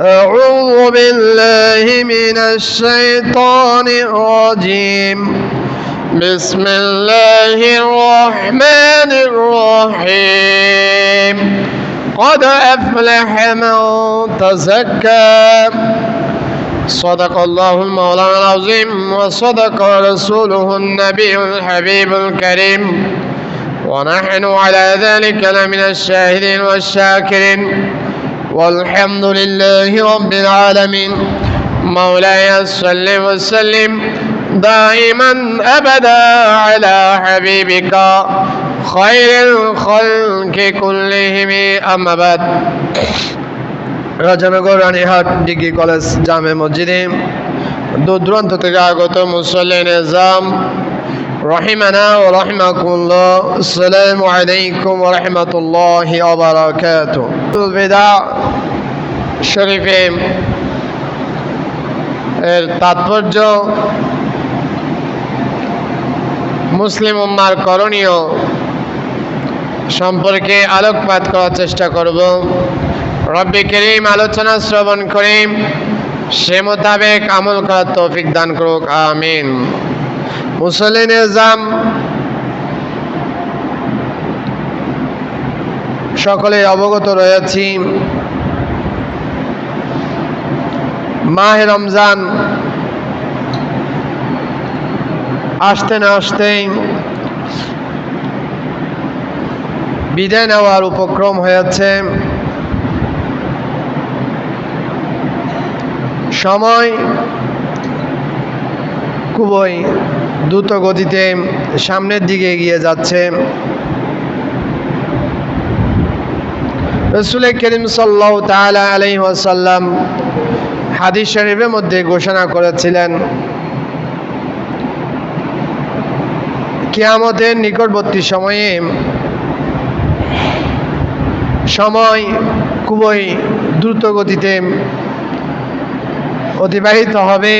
أعوذ بالله من الشيطان الرجيم. بسم الله الرحمن الرحيم. قد أفلح من تزكى. صدق الله المولانا العظيم وصدق رسوله النبي الحبيب الكريم. ونحن على ذلك لمن الشاهدين والشاكرين. والحمد لله رب العالمين مولاي صل وسلم دائما ابدا على حبيبك خير الخلق كلهم اما بعد Rajanagar Ranihat degree college জামে মসজিদে দূর দূরান্ত থেকে আগত মুসল্লি নিজাম রহিমানা ও রহিমাকুল্লাহ আসসালামু আলাইকুম ওয়া রাহমাতুল্লাহি ওয়া বারাকাতুহু বিদা শরীফে এর তাৎপর্য মুসলিম উম্মার করণীয় সম্পর্কে আলোকপাত করার চেষ্টা করব। রব্বি করিম আলোচনা শ্রবণ করিম সে মোতাবেক আমল করার তৌফিক দান করুক, আমিন। মুসলিন নিজাম সকলে অবগত রয়েছি। মাহে রমজান। আসতে না আসতেই বিদায় নেওয়ার উপক্রম হয়েছে। সময় খুবই দ্রুত গতিতে সামনের দিকে এগিয়ে যাচ্ছে। রসুল করিম সাল্লাহ তালা আলহি ওয়াসাল্লাম হাদিস শরীফের মধ্যে ঘোষণা করেছিলেন, কিয়ামতের নিকটবর্তী সময়ে সময় খুবই দ্রুত গতিতে অতিবাহিত হবে,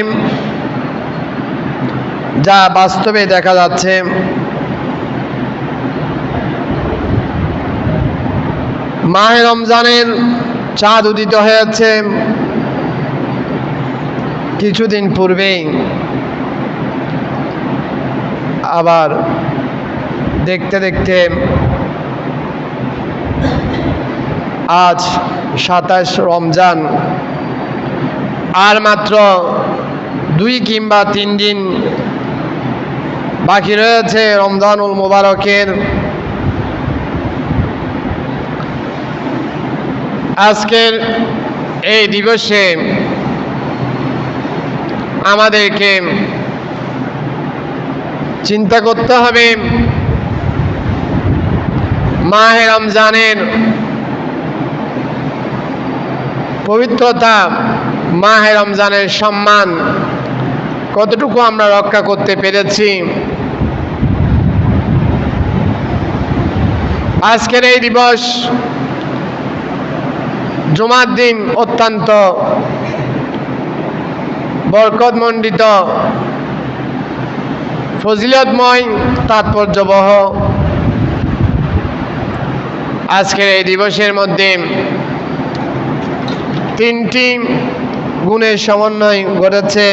যা বাস্তবে দেখা যাচ্ছে। মাহে রমজানের চাঁদ উদিত হয়েছে। কিছুদিন পূর্বেই আবার দেখতে দেখতে আজ সাতাশ রমজান, আর মাত্র দুই কিংবা তিন দিন বাকি রয়েছে রমজানুল মুবারকের। আজকের এই দিবসে আমাদেরকে চিন্তা করতে হবে। মাহে রমজানের পবিত্রতা, মাহে রমজানের সম্মান কতটুকু আমরা রক্ষা করতে পেরেছি? আজকের এই দিবস জুমার দিন অত্যন্ত বরকতমণ্ডিত ফজিলতময় তাৎপর্যবহ আজকের এই দিবসের মধ্যে তিনটি গুণের সমন্বয় ঘটেছে।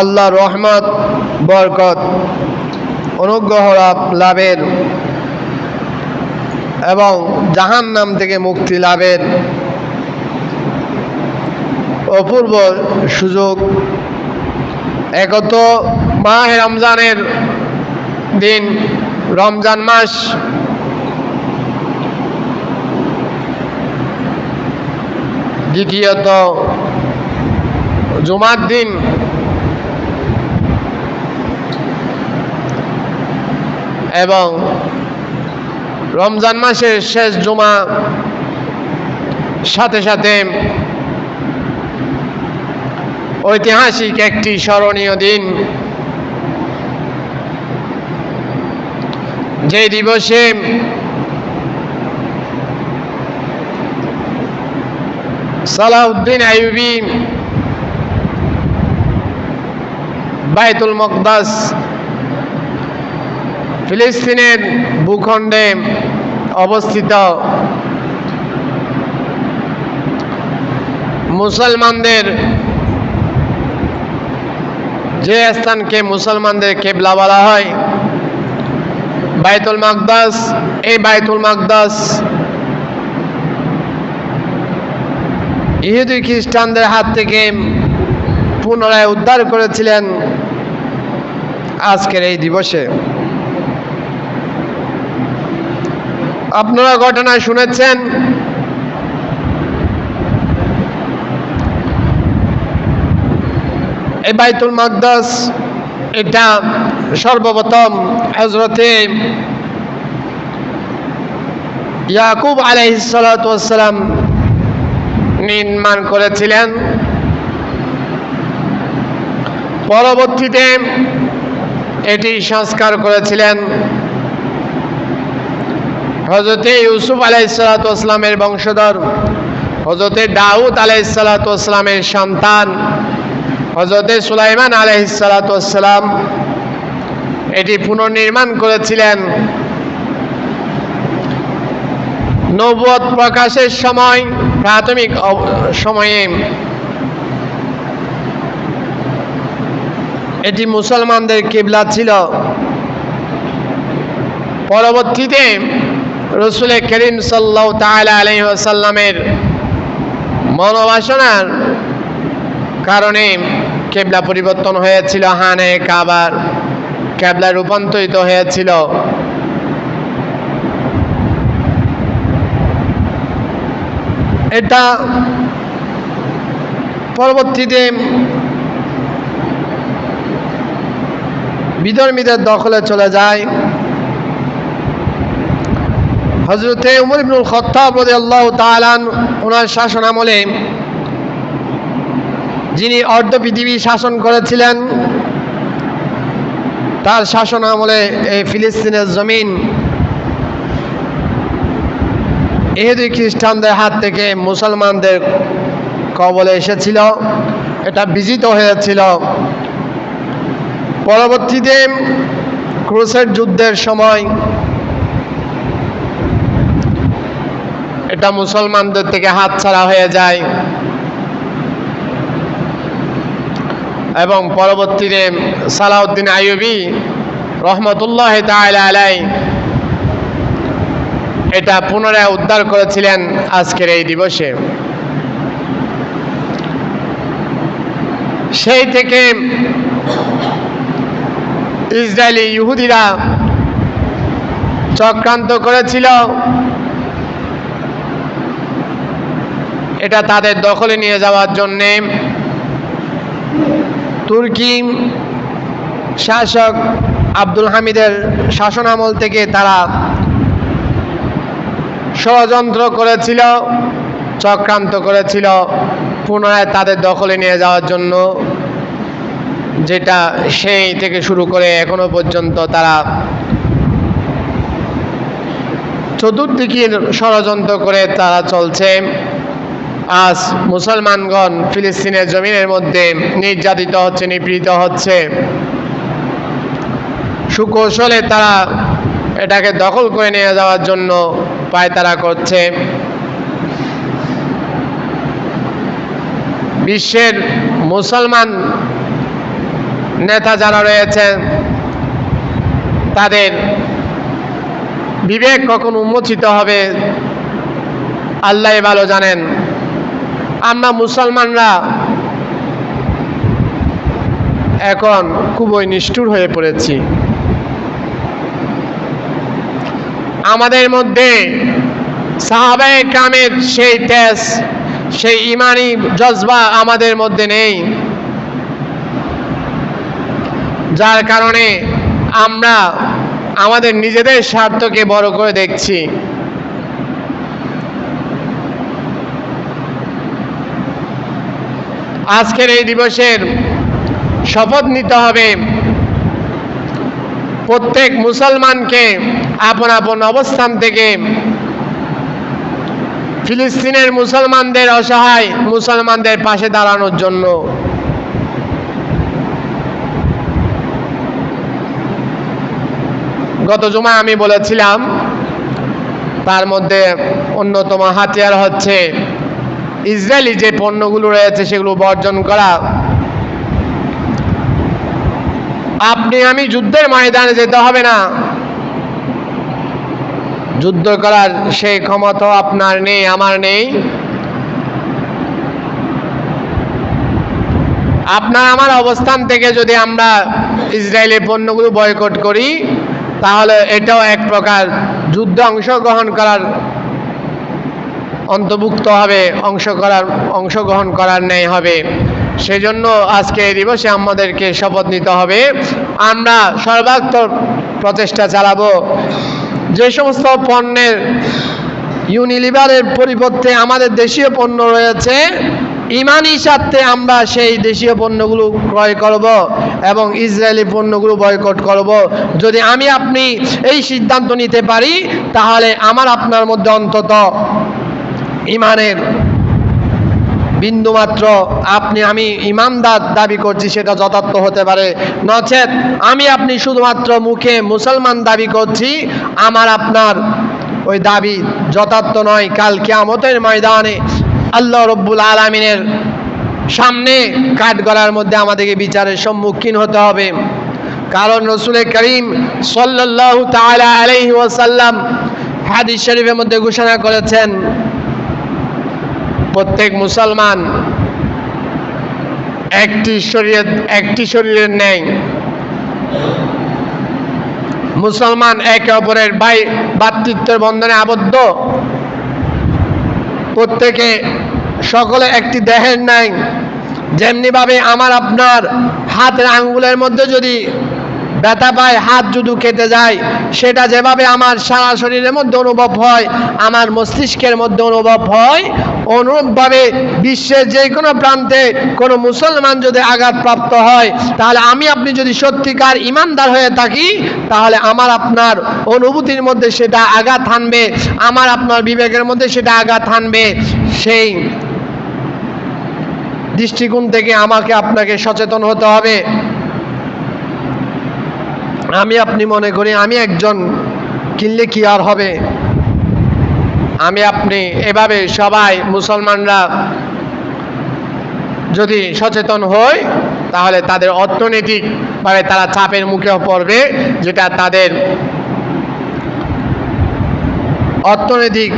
আল্লাহ রহমত, বরকত, অনুগ্রহ লাভের এবং জাহান নাম থেকে মুক্তি লাভের অপূর্ব সুযোগ। একত মাহ রমজানের দিন, রমজান মাস। দ্বিতীয়ত জুমার দিন। এবং রমজান মাসের শেষ জুমা সাথে সাথে ঐতিহাসিক একটি স্মরণীয় দিন। যে দিবসে সালাউদ্দিন আইবি বাইতুল মকদাস ফিলিস্তিনের ভূখণ্ডে অবস্থিত মুসলমানদের যে স্থানকে মুসলমানদের কেবলা বলা হয়, বাইতুল মাকদাস, এই বাইতুল মাকদাস ইহুদি খ্রিস্টানদের হাত থেকে পুনরায় উদ্ধার করেছিলেন আজকের এই দিবসে। আপনারা ঘটনা শুনেছেন এই বাইতুল মাকদাস, এটা সর্বপ্রথম হজরতে ইয়াকুব আলাইসালাম নির্মাণ করেছিলেন। পরবর্তীতে এটি সংস্কার করেছিলেন হজরতে ইউসুফ আলাইসালাতামের বংশধর হজরতে দাউদ আলাইসালাতামের সন্তান। হজরতে সুলাইমান আলহিসালাতাম এটি পুনর্নির্মাণ করেছিলেন। নবুয়ত প্রকাশের সময়, প্রাথমিক সময়ে এটি মুসলমানদের কিবলা ছিল। পরবর্তীতে রসুল করিম সাল্লাহ তালা আলহিহাসাল্লামের মনোবাসনার কারণে কেবলা পরিবর্তন হয়েছিল, হানে কাবার কেবলা রূপান্তরিত হয়েছিল। এটা পরবর্তীতে বিধর্মীদের দখলে চলে যায়। হজরতে উমর ইবনুল খত্তাব আল্লাহ তালান ওনার শাসন আমলে যিনি অর্ধ পৃথিবী শাসন করেছিলেন, তার শাসন আমলে এই ফিলিস্তিনের জমিন এহেদি খ্রিস্টানদের হাত থেকে মুসলমানদের কবলে এসেছিল। এটা বিজিত হয়েছিল। পরবর্তীতে ক্রুসের যুদ্ধের সময় এটা মুসলমানদের থেকে হাত ছাড়া হয়ে যায়। এবং পরবর্তীতে সালাউদ্দিন আইয়ুবি রহমতুল্লাহ আলাই এটা পুনরায় উদ্ধার করেছিলেন আজকের এই দিবসে। সেই থেকে ইসরায়েলি ইহুদিরা চক্রান্ত করেছিল। এটা তাদের দখলে নিয়ে যাওয়ার জন্যে তুর্কি শাসক আব্দুল হামিদের শাসন আমল থেকে তারা ষড়যন্ত্র করেছিল, চক্রান্ত করেছিল, পুনরায় তাদের দখলে নিয়ে যাওয়ার জন্য, যেটা সেই থেকে শুরু করে এখনও পর্যন্ত তারা চতুর্দিকে ষড়যন্ত্র করে তারা চলছে। আজ মুসলমানগণ ফিলিস্তিনের জমিনের মধ্যে নির্যাতিত হচ্ছে, নিপীড়িত হচ্ছে। সুকৌশলে তারা এটাকে দখল করে নিয়ে যাওয়ার জন্য পায়তারা করছে। বিশ্বের মুসলমান নেতা যারা রয়েছেন তাদের বিবেক কখন উন্মোচিত হবে আল্লাহ ভালো জানেন। আমরা মুসলমানরা এখন খুবই নিষ্ঠুর হয়ে পড়েছি। আমাদের মধ্যে সাহাবায়ে কামের সেই তেজ, সেই ইমানি জজবা আমাদের মধ্যে নেই। যার কারণে আমরা আমাদের নিজেদের স্বার্থকে বড় করে দেখছি। আজকের এই দিবসের শপথ নিতে হবে। প্রত্যেক মুসলমানকে আপন আপন অবস্থান থেকে। ফিলিস্তিনের মুসলমানদের অসহায় মুসলমানদের পাশে দাঁড়ানোর জন্য। গত জমা আমি বলেছিলাম, তার মধ্যে অন্যতম হাতিয়ার হচ্ছে ইসরায়েলি যে পণ্যগুলো রয়েছে সেগুলো বর্জন করা। আপনি আমি যুদ্ধের ময়দানে যেতে হবে না। যুদ্ধ করার সেই ক্ষমতা আপনার নেই, আমার নেই। আপনার আমার অবস্থান থেকে যদি আমরা ইসরায়েলি পণ্যগুলো বয়কট করি, তাহলে এটাও এক প্রকার যুদ্ধে অংশগ্রহণ করার অন্তর্ভুক্ত হবে অংশ করার, অংশগ্রহণ করার ন্যায় হবে। সেজন্য আজকে এই দিবসে আমাদেরকে শপথ নিতে হবে। আমরা সর্বাত্মক প্রচেষ্টা চালাবো। যে সমস্ত পণ্যের ইউনিলিভারের পরিবর্তে আমাদের দেশীয় পণ্য রয়েছে, ইমানি স্বার্থে আমরা সেই দেশীয় পণ্যগুলো ক্রয় করব এবং ইসরায়েলি পণ্যগুলো বয়কট করব। যদি আমি, আপনি এই সিদ্ধান্ত নিতে পারি, তাহলে আমার আপনার মধ্যে অন্তত ইমানের বিন্দুমাত্র আপনি, আমি ইমানদার দাবি করছি, সেটা যথার্থ হতে পারে। নচেত আমি আপনি শুধুমাত্র মুখে মুসলমান দাবি করছি, আমার আপনার ওই দাবি যথার্থ নয়। কাল কিয়ামতের ময়দানে আল্লাহ রব্বুল আলমিনের সামনে কাঠগড়ার মধ্যে আমাদেরকে বিচারের সম্মুখীন হতে হবে। কারণ রসুল করিম সাল্লাহ তালা আলহি ওয়াসাল্লাম হাদিস শরীফের মধ্যে ঘোষণা করেছেন প্রত্যেক মুসলমান একটি শরীরের একটি শরীরের নেই মুসলমান একে অপরের ভাই ভাতৃত্বের বন্ধনে আবদ্ধ। প্রত্যেকে সকলে একটি দেহের নাই যেমনিভাবে আমার, আপনার হাতের আঙ্গুলের মধ্যে যদি ব্যথা পায়, হাত যদি কেটে যায়, সেটা যেভাবে আমার সারা শরীরের মধ্যে অনুভব হয়, আমার মস্তিষ্কের মধ্যে অনুভব হয়, অনুরূপভাবে বিশ্বের যে কোনো প্রান্তে কোনো মুসলমান যদি আঘাতপ্রাপ্ত হয়, তাহলে আমি আপনি যদি সত্যিকার ইমানদার হয়ে থাকি, তাহলে আমার আপনার অনুভূতির মধ্যে সেটা আঘাত হানবে, আমার আপনার বিবেকের মধ্যে সেটা আঘাত হানবে। সেই দৃষ্টিকোণ থেকে আমাকে আপনাকে সচেতন হতে হবে। আমি আপনি মনে করি, আমি একজন কিনলে কি আর হবে? আমি আপনি এভাবে সবাই মুসলমানরা যদি সচেতন হয় তাহলে তাদের অর্থনৈতিকভাবে তারা চাপের মুখে পড়বে, যেটা তাদের অর্থনৈতিক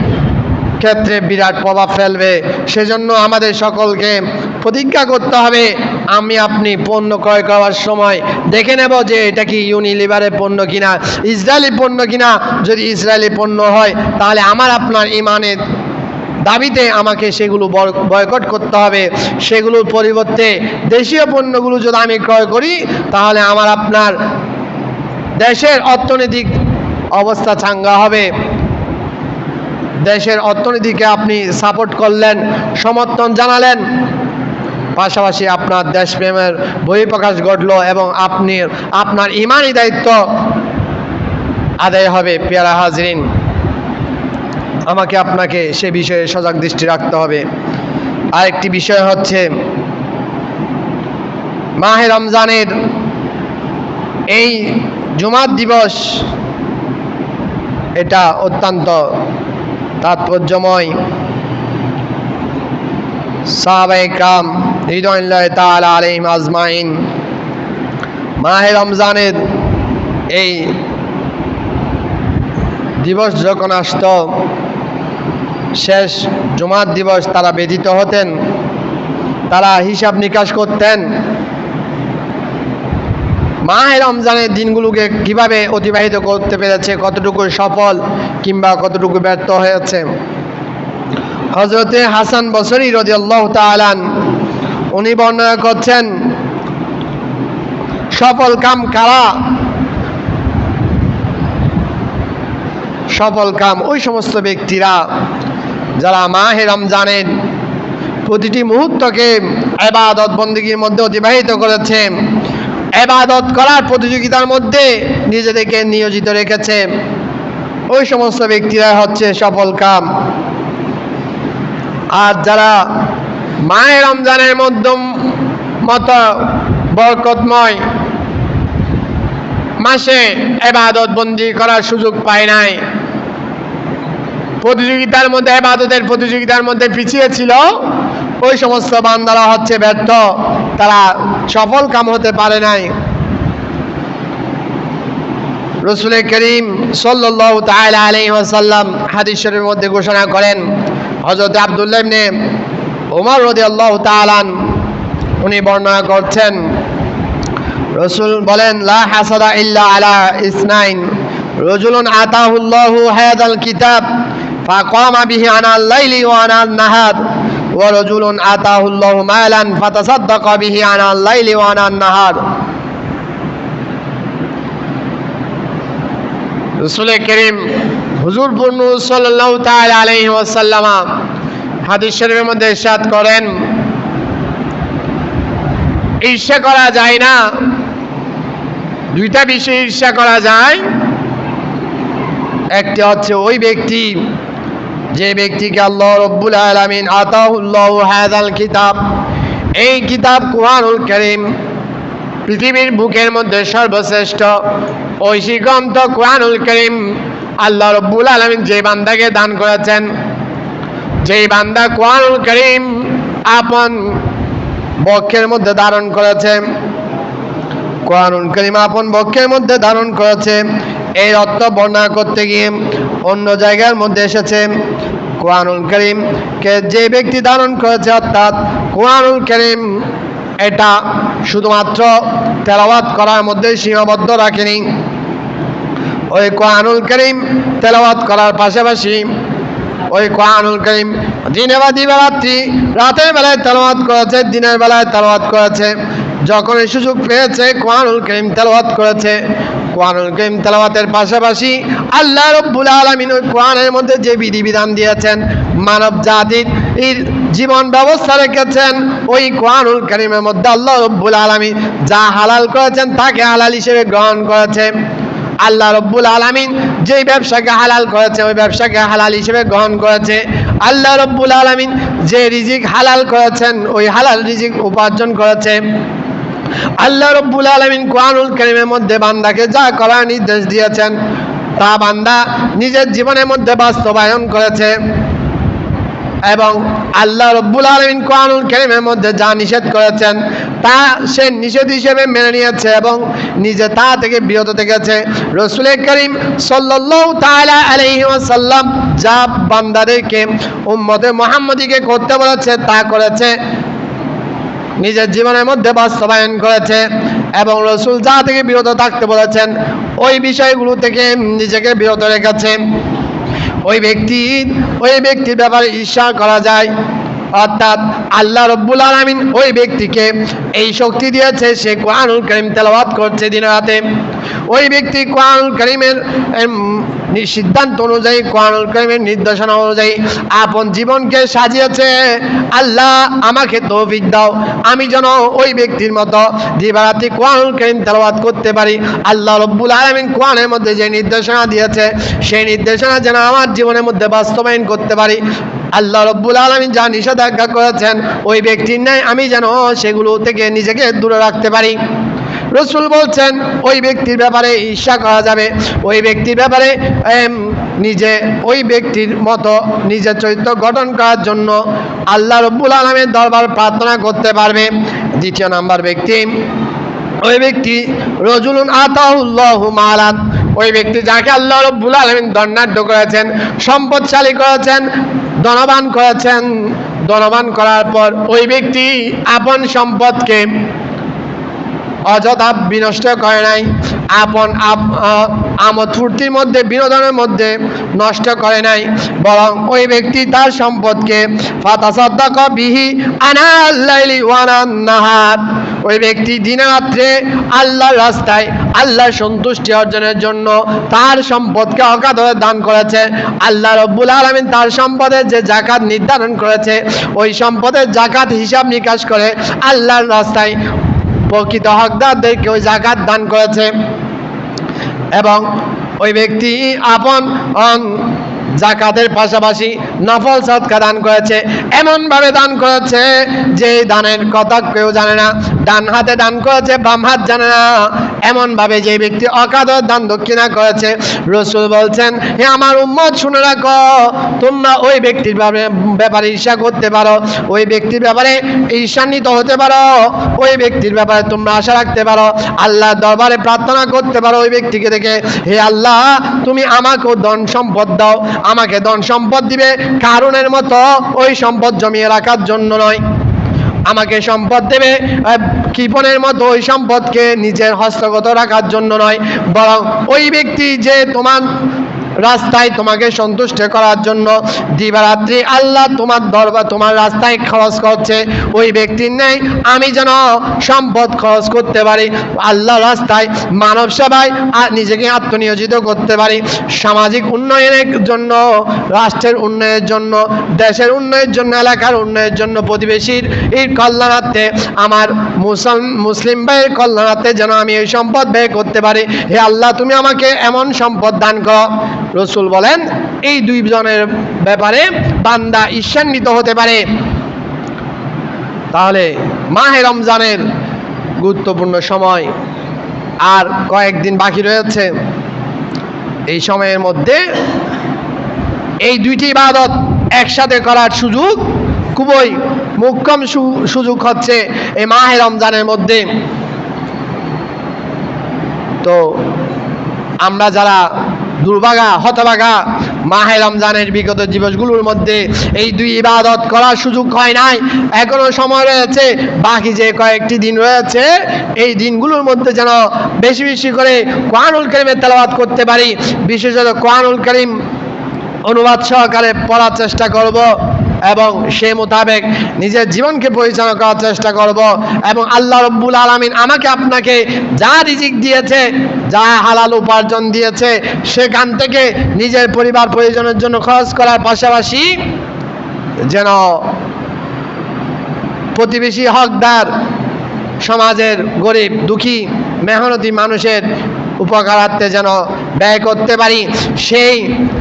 ক্ষেত্রে বিরাট প্রভাব ফেলবে। সেজন্য আমাদের সকলকে প্রতিজ্ঞা করতে হবে। আমি আপনি পণ্য ক্রয় করার সময় দেখে নেব যে এটা কি ইউনিলিভারের পণ্য কিনা ইসরায়েলি পণ্য কিনা। যদি ইসরায়েলি পণ্য হয়, তাহলে আমার আপনার ইমানের দাবিতে আমাকে সেগুলো বয়কট করতে হবে। সেগুলোর পরিবর্তে দেশীয় পণ্যগুলো যদি আমি ক্রয় করি, তাহলে আমার আপনার দেশের অর্থনৈতিক অবস্থা চাঙ্গা হবে। দেশের অর্থনীতিকে আপনি সাপোর্ট করলেন, সমর্থন জানালেন। পাশাপাশি আপনার দেশপ্রেমের বহিঃপ্রকাশ ঘটলো এবং আপনি, আপনার ইমানই দায়িত্ব আদায় হবে, পেয়ারা হাজরিন। আমাকে আপনাকে সে বিষয়ে সজাগ দৃষ্টি রাখতে হবে। আরেকটি বিষয় হচ্ছে, মাহে রমজানের এই জুমার দিবস এটা অত্যন্ত তাৎপর্যময়। সাহাবাই কাম আজমাইন। মাহে রমজানের এই দিবস যখন আসত, শেষ জুমার দিবস তারা ব্যতীত হতেন, তারা হিসাব নিকাশ করতেন। মাহে রমজানের দিনগুলোকে কীভাবে অতিবাহিত করতে পেরেছে, কতটুকু সফল কিংবা কতটুকু ব্যর্থ হয়েছে? হজরতে হাসান বসরি রদি আল্লাহ তালান উনি বর্ণনা করছেন সফল কাম কারা? সফল কাম ওই সমস্ত ব্যক্তিরা যারা মা মাহে রমজানের প্রতিটি মুহূর্তকে এবাদত বন্দীগীর মধ্যে অতিবাহিত করেছে, এবাদত করার প্রতিযোগিতার মধ্যে নিজেদেরকে নিয়োজিত রেখেছে, ওই সমস্ত ব্যক্তিরা হচ্ছে সফল কাম। আর যারা মায়ের রমজানের মধ্যম মত বরকতময় মাসে এবাদত বন্দি করার সুযোগ পায় নাই। প্রতিযোগিতার মধ্যে, এবাদতের প্রতিযোগিতার মধ্যে পিছিয়ে ছিল। ওই সমস্ত বান্দারা হচ্ছে ব্যর্থ। তারা সফল কাম হতে পারে নাই। রসুল করিম সাল্লাহ তাআলা আলাইহি ওয়াসাল্লাম হাদিস মধ্যে ঘোষণা করেন, হযরত আব্দুল্লাহ ওমর রাদিয়াল্লাহু তাআলা উনি বর্ণনা করছেন, রসুল বলেন, লা হাসাদা ইল্লা আলা ইসনাইন, রজুলুন আতাহুল্লাহু হায়াদাল কিতাব, ফাকামা বিহি আনাল লাইলি ওয়া আনাল নাহার ওয়া রজুলুন আতাহুল্লাহু মালান ফাতাসাদ্দাকা বিহি আনাল লাইলি ওয়া আনাল নাহার রসুল করিম হুজুর পূর্ণ সাল্লাল্লাহু তাআলা আলাইহি ওয়াসাল্লামা হাদিস শরীফের মধ্যে ইরশাদ করেন, ঈর্ষা করা যায় না। দুইটা বিষয়ে ঈর্ষা করা যায়। একটি হচ্ছে ওই ব্যক্তি, যে ব্যক্তিকে আল্লাহ রব্বুল আলামিন আতাহুল্লাহ হাযাল কিতাব, এই কিতাব কুরআনুল কারীম পৃথিবীর বুকের মধ্যে সর্বশ্রেষ্ঠ। ঐশী গ্রন্থ কোরআনুল করিম আল্লাহ রব্বুল আলমিন যে বান্দাকে দান করেছেন যেই বান্দা কোরআনুল করিম আপন বক্ষের মধ্যে ধারণ করেছে। কোরআনুল করিম আপন বক্ষের মধ্যে ধারণ করেছে। এই অর্থ বর্ণনা করতে গিয়ে অন্য জায়গার মধ্যে এসেছে। কোরআনুল করিম কে যে ব্যক্তি ধারণ করেছে অর্থাৎ কোরআনুল করিম, এটা শুধুমাত্র তেলাওয়াত করার মধ্যে সীমাবদ্ধ রাখেনি। ওই কোরআনুল করিম তেলাওয়াত করার পাশাপাশি ওই কোরআনুল করিম দিনে বা দিবারাত্রি রাতের বেলায় তেলাওয়াত করেছে, দিনের বেলায় তেলাওয়াত করেছে। যখন সুযোগ পেয়েছে, কোরআনুল করিম তেলাওয়াত করেছে। কোরআনুল করিম তেলাওয়াতের পাশাপাশি আল্লাহ রব্বুল আলমিন ওই কোরআনের মধ্যে যে বিধিবিধান দিয়েছেন, মানব জাতির জীবন ব্যবস্থা রেখেছেন, ওই কোরআনুল করিমের মধ্যে আল্লাহ রব্বুল আলমিন যা হালাল করেছেন, তাকে হালাল হিসেবে গ্রহণ করেছে। আল্লাহ রব্বুল আলমিন যেই ব্যবসাকে হালাল করেছে, ওই ব্যবসাকে হালাল হিসেবে গ্রহণ করেছে। আল্লাহ রব্বুল আলমিন যে রিজিক হালাল করেছেন, ওই হালাল রিজিক উপার্জন করেছে। আল্লাহ রব্বুল আলমিন কোরআনুল করিমের মধ্যে বান্দাকে যা করার নির্দেশ দিয়েছেন, তা বান্দা নিজের জীবনের মধ্যে বাস্তবায়ন করেছে। এবং আল্লাহ রব্বুল আলমিন কোরআনুল করিমের মধ্যে যা নিষেধ করেছেন, তা সে নিষেধ হিসেবে মেনে নিয়েছে এবং নিজে তা থেকে বিরত থেকেছে। রসুল করিম সাল্লাল্লাহু তাআলা আলাইহি ওয়াসাল্লাম যা বান্দাদেরকে, উম্মতে মোহাম্মদীকে করতে বলেছে, তা করেছে। নিজের জীবনের মধ্যে বাস্তবায়ন করেছে এবং রসুল যা থেকে বিরত থাকতে বলেছেন, ওই বিষয়গুলো থেকে নিজেকে বিরত রেখেছে। ওই ব্যক্তি, ওই ব্যক্তির ব্যাপারে ঈর্ষা করা যায়। অর্থাৎ আল্লাহ রব্বুল আলমিন ওই ব্যক্তিকে এই শক্তি দিয়েছে, সে কোরআনুল করিম তেলাবাদ করছে দিন রাতে। ওই ব্যক্তি কোরআনুল করিমের সিদ্ধান্ত অনুযায়ী, কোরআনুল করিমের নির্দেশনা অনুযায়ী আপন জীবনকে সাজিয়েছে। আল্লাহ, আমাকে তৌফিক দাও। আমি যেন ওই ব্যক্তির মতো দিবারাতি কোরআনুল করিম তেলাওয়াত করতে পারি। আল্লাহ রব্বুল আলমিন কোরআনের মধ্যে যে নির্দেশনা দিয়েছে, সেই নির্দেশনা যেন আমার জীবনের মধ্যে বাস্তবায়ন করতে পারি। আল্লাহ রব্বুল আলমিন যা নিষেধাজ্ঞা করেছেন, ওই ব্যক্তির ন্যায় আমি যেন সেগুলো থেকে নিজেকে দূরে রাখতে পারি। রসুল বলছেন, ওই ব্যক্তির ব্যাপারে ঈর্ষা করা যাবে। ওই ব্যক্তির ব্যাপারে নিজে, ওই ব্যক্তির মতো নিজের চরিত্র গঠন করার জন্য আল্লাহ রব্বুল আলমের দরবার প্রার্থনা করতে পারবে। দ্বিতীয় নাম্বার ব্যক্তি, ওই ব্যক্তি, রজুলুন আতাহুল্লাহ মালান। ওই ব্যক্তি যাকে আল্লাহ রব্বুল আলমিন দণ্ডাঢ্য করেছেন, সম্পদশালী করেছেন, ধনবান করেছেন, ধনবান করার পর ওই ব্যক্তি আপন সম্পদকে অযথা বিনষ্ট করে নাই। আপন আমোদ ফুর্তির মধ্যে, বিনোদনের মধ্যে নষ্ট করে নাই। বরং ওই ব্যক্তি তার সম্পদকে নাহার। ওই ব্যক্তি দিনে রাত্রে আল্লাহর রাস্তায় আল্লাহর সন্তুষ্টি অর্জনের জন্য তার সম্পদকে অকাতরে দান করেছে। আল্লাহ রব্বুল আলমিন তার সম্পদের যে জাকাত নির্ধারণ করেছে, ওই সম্পদের জাকাত হিসাব নিকাশ করে আল্লাহর রাস্তায় প্রকৃত হকদারদেরকে ওই জাকাত দান করেছে এবং ওই ব্যক্তি আপন জাকাতের পাশাপাশি নফল সৎকা দান করেছে। এমনভাবে দান করেছে যে দানের কথা কেউ জানে না। ডান হাতে দান করেছে, বাম হাত জানে না। এমন ভাবে যে ব্যক্তি অকাদর দান দক্ষিণা করেছে, রসুল বলছেন, হে আমার উম্মত, শুনে রাখো, তোমরা ওই ব্যক্তির ব্যাপারে- ঈর্ষা করতে পারো, ওই ব্যক্তির ব্যাপারে ঈর্ষান্বিত হতে পারো, ওই ব্যক্তির ব্যাপারে তোমরা আশা রাখতে পারো, আল্লাহর দরবারে প্রার্থনা করতে পারো, ওই ব্যক্তিকে দেখে, হে আল্লাহ, তুমি আমাকেও ধন সম্পদ দাও আমাকে ধন সম্পদ দিবে। কারণের মতো ওই সম্পদ জমিয়ে রাখার জন্য নয়। আমাকে সম্পদ দেবে কৃপণের মতো ওই সম্পদকে নিজের হস্তগত রাখার জন্য নয়। বরং ওই ব্যক্তি যে তোমার রাস্তায় তোমাকে সন্তুষ্ট করার জন্য দিবারাত্রি আল্লাহ তোমার দরবার তোমার রাস্তায় খরচ করছে। ওই ব্যক্তির নেই, আমি যেন সম্পদ খরচ করতে পারি, আল্লাহ রাস্তায় মানব সেবায় নিজেকে আত্মনিয়োজিত করতে পারি। সামাজিক উন্নয়নের জন্য, রাষ্ট্রের উন্নয়নের জন্য, দেশের উন্নয়নের জন্য, এলাকার উন্নয়নের জন্য, প্রতিবেশীর এই কল্যাণার্থে আমার মুসলিম ভাইয়ের কল্যাণার্থে যেন আমি এই সম্পদ ব্যয় করতে পারি। হে আল্লাহ, তুমি আমাকে এমন সম্পদ দান কর। রসুল বলেন, এই দুই জনের ব্যাপারে বান্দা ঈর্ষান্বিত হতে পারে। তাহলে মাহে রমজানের গুরুত্বপূর্ণ সময় আর কয়েকদিন বাকি রয়েছে। এই সময়ের মধ্যে এই দুইটি ইবাদত একসাথে করার সুযোগ খুবই মুখ্যম সুযোগ হচ্ছে এই মাহে রমজানের মধ্যে। তো আমরা যারা দুর্ভাগা, হতভাগা মাহে রমজানের বিগত দিবসগুলোর মধ্যে এই দুই ইবাদত করার সুযোগ হয় নাই, এখনও সময় রয়েছে, বাকি যে কয়েকটি দিন রয়েছে, এই দিনগুলোর মধ্যে যেন বেশি বেশি করে কোরআনুল করিমের তেলাওয়াত করতে পারি, বিশেষত কোরআনুল করিম অনুবাদ সহকারে পড়ার চেষ্টা করব। এবং সে মোতাবেক নিজের জীবনকে পরিচালনা করার চেষ্টা করব এবং আল্লাহ রব্বুল আলমিন আমাকে আপনাকে যা রিজিক দিয়েছে, যা হালাল উপার্জন দিয়েছে, সেখান থেকে নিজের পরিবার পরিজনের জন্য খরচ করার পাশাপাশি যেন প্রতিবেশী হকদার, সমাজের গরিব, দুঃখী, মেহনতি মানুষের উপকারার্থে যেন ব্যয় করতে পারি, সেই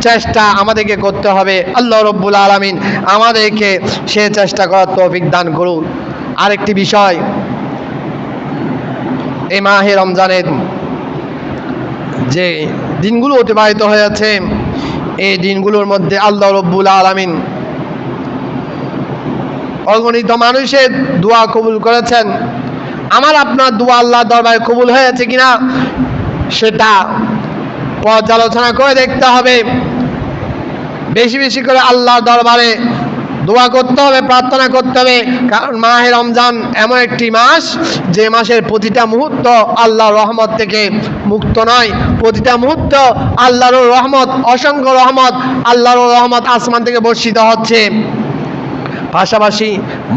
চেষ্টা আমাদেরকে করতে হবে। আল্লাহ রব্বুল আলমিন আমাদেরকে সে চেষ্টা করার তৌফিক দান করুন। আরেকটি বিষয়, এই মাহে রমজানের যে দিনগুলো অতিবাহিত হয়েছে, এই দিনগুলোর মধ্যে আল্লাহ রব্বুল আলমিন অগণিত মানুষের দোয়া কবুল করেছেন। আমার আপনার দোয়া আল্লাহ দরবারে কবুল হয়েছে কিনা, সেটা পর্যালোচনা করে দেখতে হবে। বেশি বেশি করে আল্লাহ দরবারে দোয়া করতে হবে, প্রার্থনা করতে হবে। কারণ মাহে রমজান এমন একটি মাস, যে মাসের প্রতিটা মুহূর্ত আল্লাহর রহমত থেকে মুক্ত নয়। প্রতিটা মুহূর্ত আল্লাহর রহমত, অসংখ্য রহমত আল্লাহর রহমত আসমান থেকে বর্ষিত হচ্ছে। পাশাপাশি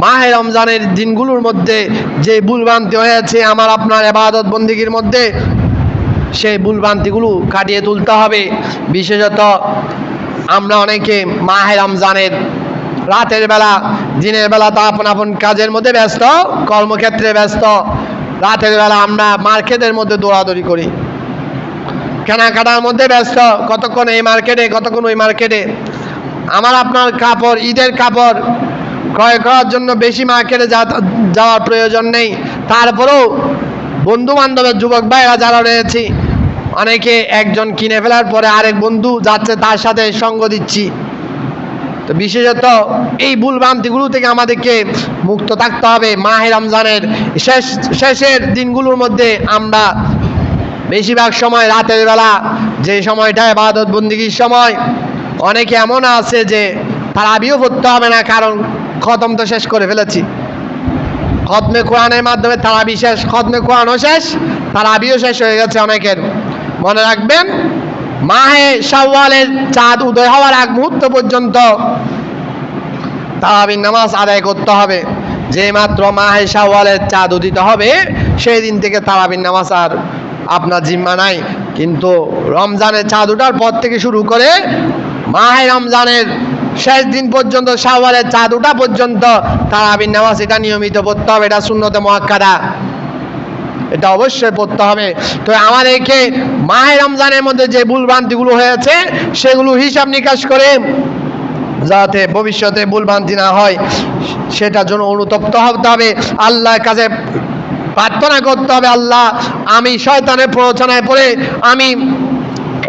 মাহে রমজানের দিনগুলোর মধ্যে যে ভুলভ্রান্তি হয়েছে আমার, আপনার এবাদত বন্দিগির মধ্যে সেই ভুলভ্রান্তিগুলো কাটিয়ে তুলতে হবে। বিশেষত আমরা অনেকে মাহে রমজানের রাতের বেলা, দিনের বেলা তো আপন আপন কাজের মধ্যে ব্যস্ত, কর্মক্ষেত্রে ব্যস্ত। রাতের বেলা আমরা মার্কেটের মধ্যে দৌড়াদৌড়ি করি। কেনাকাটার মধ্যে ব্যস্ত, কতক্ষণ এই মার্কেটে, কতক্ষণ ওই মার্কেটে। আমার আপনার কাপড়, ঈদের কাপড় ক্রয় করার জন্য বেশি মার্কেটে যাওয়ার প্রয়োজন নেই। তারপরেও বন্ধু বান্ধবের যুবক ভাইরা যারা রয়েছি, অনেকে একজন কিনে ফেলার পরে আরেক বন্ধু যাচ্ছে তার সাথে সঙ্গ দিচ্ছি। তো বিশেষত এই ভুল ভ্রান্তিগুলো থেকে আমাদেরকে মুক্ত থাকতে হবে। মাহে রমজানের শেষ, শেষের দিনগুলোর মধ্যে আমরা বেশিরভাগ সময় রাতের বেলা, যে সময়টা এবাদত বন্দিগির সময়, অনেকে এমন আছে যে তারা তারাবিও পড়তে হবে না, কারণ খতম তো শেষ করে ফেলেছি। খতমে কোরআনের মাধ্যমে তারাবি শেষ, খতমে কোরআনও শেষ তারাবিও শেষ হয়ে গেছে অনেকের। মনে রাখবেন, মাহে শাওয়ালের চাঁদ উদয় হওয়ার আগ মুহূর্ত পর্যন্ত তারাবির নামাজ আদায় করতে হবে। যে মাত্র মাহে শাওয়ালের চাঁদ উদিত হবে, সেই দিন থেকে তারাবির নামাজ আর আপনার জিম্মা নাই। কিন্তু রমজানের চাঁদ ওঠার পর থেকে শুরু করে মাহে রমজানের শেষ দিন পর্যন্ত শাওয়ালের চাঁদ ওঠা পর্যন্ত তারাবির নামাজ এটা নিয়মিত পড়তে হবে, এটা শূন্যতে মহাক্কাদা এটা অবশ্যই পড়তে হবে। তো আমাদেরকে মাহে রমজানের মধ্যে যে ভুলভ্রান্তিগুলো হয়েছে, সেগুলো হিসাব নিকাশ করে যাতে ভবিষ্যতে ভুলভ্রান্তি না হয়, সেটার জন্য অনুতপ্ত হতে হবে। আল্লাহর কাছে প্রার্থনা করতে হবে, আল্লাহ, আমি শয়তানের প্ররোচনায় পড়ে, আমি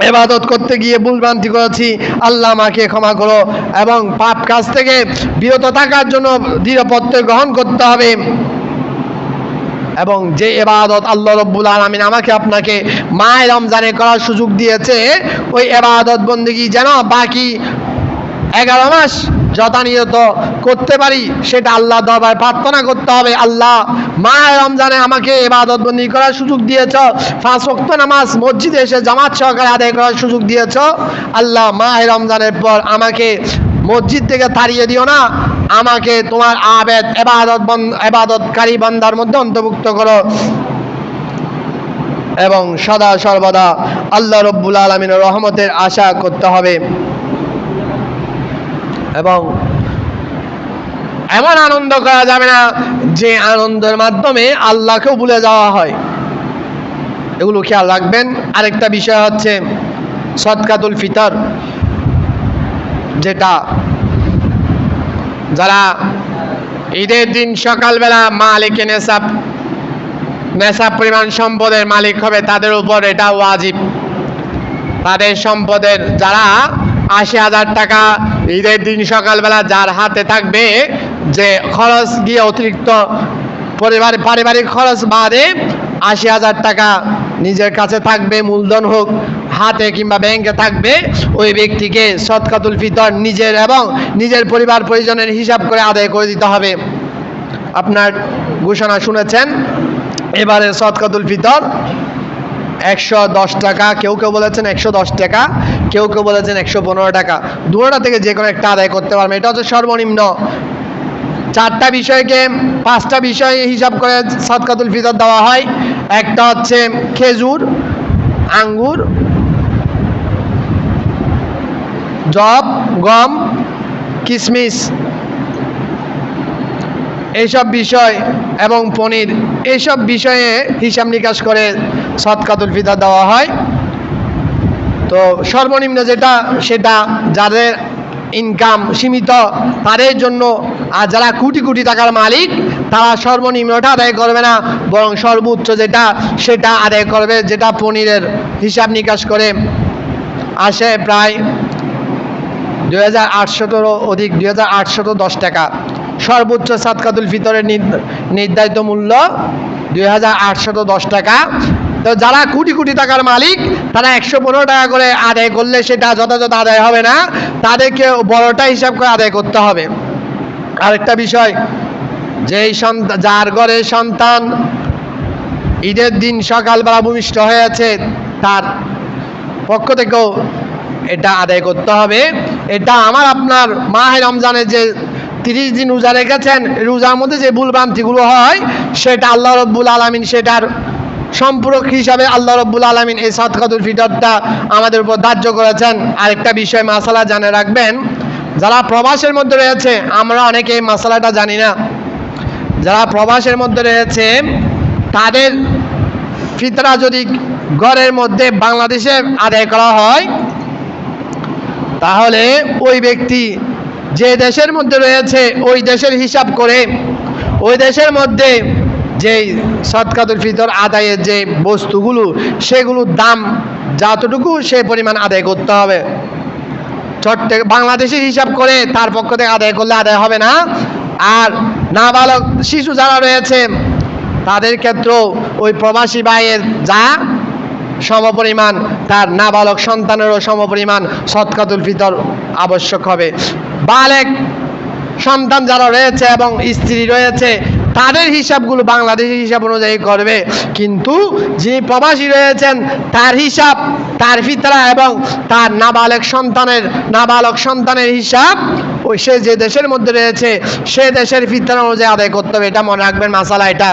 এবাদত করতে গিয়ে ভুলভ্রান্তি করেছি, আল্লাহ আমাকে ক্ষমা করো এবং পাপ কাজ থেকে বিরত থাকার জন্য দৃঢ় প্রত্যয় গ্রহণ করতে হবে। এবং যে এবাদত আল্লাহ রব্বুল আলমিন আমাকে আপনাকে মায়ের রমজানে করার সুযোগ দিয়েছে, ওই এবাদত বন্দিগি যেন বাকি এগারো মাস যথানিয়ত করতে পারি, সেটা আল্লাহ দরবার প্রার্থনা করতে হবে। আল্লাহ মা রমজানে আমাকে এবাদত বন্দি করার সুযোগ দিয়েছ ফাঁস ওয়াক্ত নামাজ মসজিদে এসে জামাত সহকারে আদায় করার সুযোগ দিয়েছ। আল্লাহ মা রমজানের পর আমাকে মসজিদ থেকে তাড়িয়ে দিও না, আমাকে তোমার আবেদ, এবাদত এবাদতকারী বান্দার মধ্যে অন্তর্ভুক্ত করো। এবং সদা সর্বদা আল্লাহ রব্বুল আলমিনের রহমতের আশা করতে হবে। এবং এমন আনন্দ করা যাবে না যে আনন্দের মাধ্যমে আল্লাহকেও ভুলে যাওয়া হয়। এগুলো খেয়াল রাখবেন। আরেকটা বিষয় হচ্ছে সৎকাতুল ফিতর, যেটা যারা ঈদের দিন সকালবেলা মালিক নেশাব নেশাব পরিমাণ সম্পদের মালিক হবে, তাদের উপর এটা ওয়াজিব। তাদের সম্পদের যারা আশি হাজার টাকা ঈদের দিন সকালবেলা যার হাতে থাকবে যে খরচ গিয়ে অতিরিক্ত পরিবার, পারিবারিক খরচ বাদে আশি হাজার টাকা নিজের কাছে থাকবে, মূলধন হোক, হাতে কিংবা ব্যাংকে থাকবে, ওই ব্যক্তিকে সৎকাতুল ফিতর নিজের এবং নিজের পরিবার পরিজনের হিসাব করে আদায় করে দিতে হবে। আপনার ঘোষণা শুনেছেন? এবারে সৎকাতুল ফিতর একশো দশ টাকা, কেউ কেউ বলেছেন একশো দশ টাকা, কেউ কেউ বলেছেন একশো পনেরো টাকা। দুটোটা থেকে যে কোনো একটা আদায় করতে পারবে এটা হচ্ছে সর্বনিম্ন চারটা বিষয়কে, পাঁচটা বিষয় হিসাব করে সৎকাতুল ফিতর দেওয়া হয়। একটা হচ্ছে খেজুর, আঙ্গুর জব গম কিশমিশ এইসব বিষয় এবং পনির, এইসব বিষয়ে হিসাব নিকাশ করে সৎকাতুল ফিতর দেওয়া হয়। তো সর্বনিম্ন যেটা, সেটা যাদের ইনকাম সীমিত, তাদের জন্য আর যারা কোটি কোটি টাকার মালিক, তারা সর্বনিম্নটা আদায় করবে না, বরং সর্বোচ্চ যেটা, সেটা আদায় করবে, যেটা পনিরের হিসাব নিকাশ করে। আসে প্রায় দুই হাজার আটশতরও অধিক, দুই হাজার আটশত দশ টাকা। সর্বোচ্চ সাতকাতুল ফিতরের নির- নির্ধারিত মূল্য দুই হাজার আটশত দশ টাকা। তো যারা কোটি কোটি টাকার মালিক, তারা একশো পনেরো টাকা করে আদায় করলে সেটা যথাযথ আদায় হবে না। তাদেরকে বড়টা হিসাব করে আদায় করতে হবে। আরেকটা বিষয়, যেই সন্তান যার ঘরে সন্তান ঈদের দিন সকালবেলা ভূমিষ্ঠ হয়েছে, তার পক্ষ থেকেও এটা আদায় করতে হবে। এটা আমার, আপনার মাহে রমজানে যে তিরিশ দিন রোজা রেখেছেন, রোজার মধ্যে যে ভুলভ্রান্তিগুলো হয়, সেটা আল্লাহ রব্বুল আলমিন সেটার সম্পূরক হিসাবে আল্লাহ রব্বুল আলমিন এই সৎকাতুল ফিটরটা আমাদের উপর ধার্য করেছেন। আরেকটা বিষয় মাসালা জানে রাখবেন যারা প্রবাসের মধ্যে রয়েছে, আমরা অনেকে এই মাসালাটা জানি না। যারা প্রবাসের মধ্যে রয়েছে, তাদের ফিতরা যদি ঘরের মধ্যে বাংলাদেশে আদায় করা হয়, তাহলে ওই ব্যক্তি যে দেশের মধ্যে রয়েছে, ওই দেশের হিসাব করে, ওই দেশের মধ্যে যে সৎকাতুল ফিতর আদায়ের যে বস্তুগুলো, সেগুলোর দাম যতটুকু সে পরিমাণ আদায় করতে হবে। চট্টে বাংলাদেশের হিসাব করে তার পক্ষ থেকে আদায় করলে আদায় হবে না। আর নাবালক শিশু যারা রয়েছে, তাদের ক্ষেত্রেও ওই প্রবাসী ভাইয়ের যা সমপরিমাণ, তার নাবালক সন্তানেরও সমপরিমাণ সৎকাতুল ফিতর আবশ্যক হবে। বালেক সন্তান যারা রয়েছে এবং স্ত্রী রয়েছে তাদের হিসাবগুলো বাংলাদেশের হিসাব অনুযায়ী করবে। কিন্তু যে প্রবাসী রয়েছেন, তার হিসাব, তার ফিতরা এবং তার নাবালক সন্তানের নাবালক সন্তানের হিসাব, ওই সে যে দেশের মধ্যে রয়েছে, সে দেশের ফিতরা অনুযায়ী আদায় করতে হবে। এটা মনে রাখবেন, মাসালা এটা।